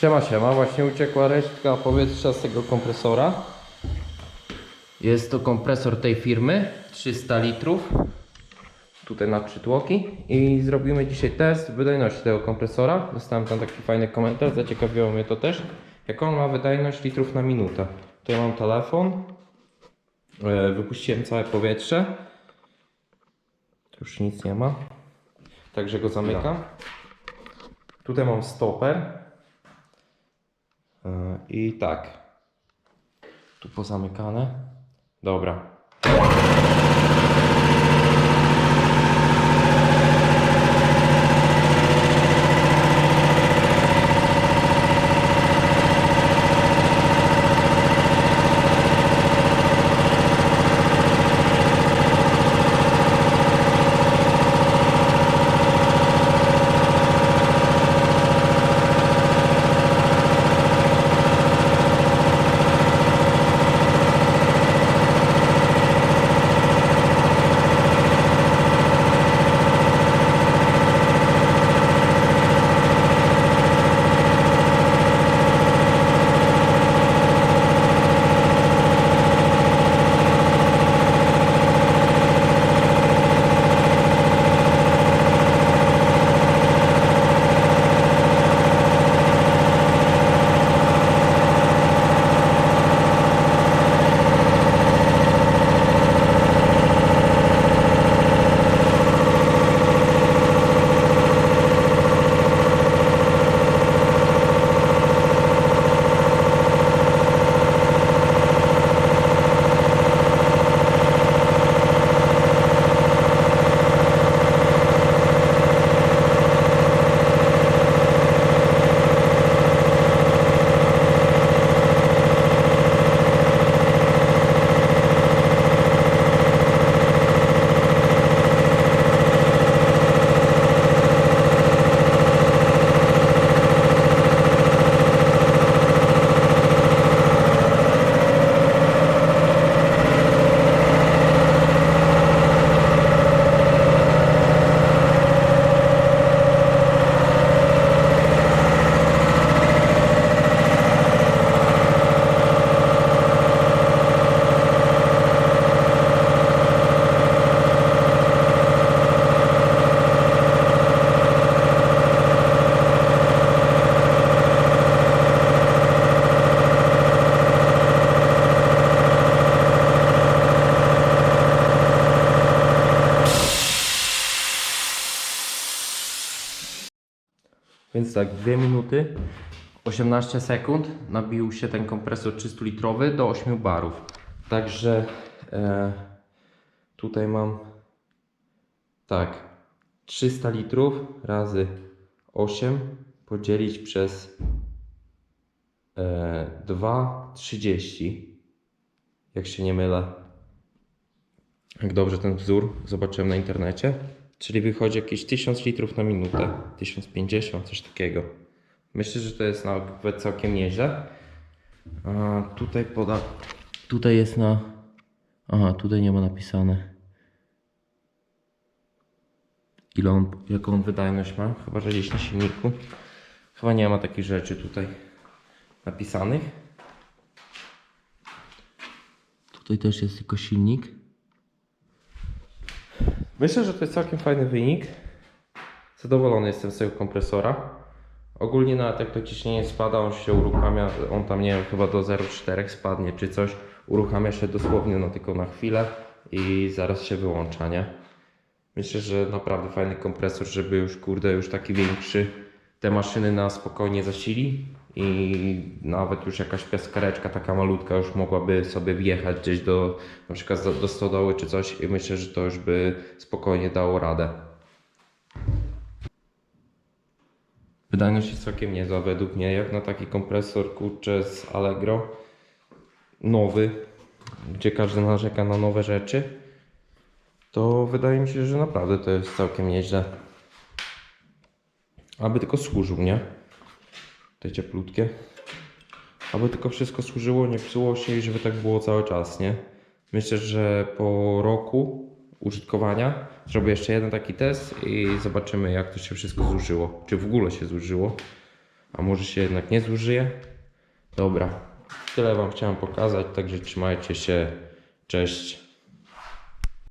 Siema, siema, właśnie uciekła resztka powietrza z tego kompresora. Jest to kompresor tej firmy, 300 litrów. Tutaj na trzy tłoki. I zrobimy dzisiaj test wydajności tego kompresora. Dostałem tam taki fajny komentarz, zaciekawiło mnie to też. Jak on ma wydajność litrów na minutę. Tutaj mam telefon. E, Wypuściłem całe powietrze. Tu już nic nie ma. Także go zamykam. Tutaj mam stoper. I tak. Tu pozamykane. Dobra. Więc tak, 2 minuty, 18 sekund nabił się ten kompresor 300 litrowy do 8 barów. Także e, tutaj mam tak 300 litrów razy 8 podzielić przez e, 2,30 jak się nie mylę. Jak dobrze ten wzór zobaczyłem na internecie. Czyli wychodzi jakieś 1000 litrów na minutę. 1050, coś takiego. Myślę, że to jest nawet całkiem nieźle. A tutaj poda. Tutaj jest na. Aha, tutaj nie ma napisane. Ile on, jaką on wydajność ma? Chyba, że gdzieś na silniku. Chyba nie ma takich rzeczy tutaj napisanych. Tutaj też jest tylko silnik. Myślę, że to jest całkiem fajny wynik. Zadowolony jestem z tego kompresora. Ogólnie nawet jak to ciśnienie spada, on się uruchamia, on tam nie wiem, chyba do 0,4 spadnie czy coś. Uruchamia się dosłownie no tylko na chwilę i zaraz się wyłącza, nie? Myślę, że naprawdę fajny kompresor, żeby już kurde, już taki większy te maszyny na spokojnie zasili i nawet już jakaś piaskareczka taka malutka już mogłaby sobie wjechać gdzieś do na przykład do, do stodoły czy coś i myślę, że to już by spokojnie dało radę. Wydajność jest całkiem niezła według mnie, jak na taki kompresor kurczę z Allegro nowy, gdzie każdy narzeka na nowe rzeczy, to wydaje mi się, że naprawdę to jest całkiem nieźle. Aby tylko służył, nie? Te cieplutkie. Aby tylko wszystko służyło, nie psuło się i żeby tak było cały czas, nie? Myślę, że po roku użytkowania zrobię jeszcze jeden taki test i zobaczymy jak to się wszystko zużyło. Czy w ogóle się zużyło. a może się jednak nie zużyje. Dobra, tyle Wam chciałem pokazać, także trzymajcie się, cześć.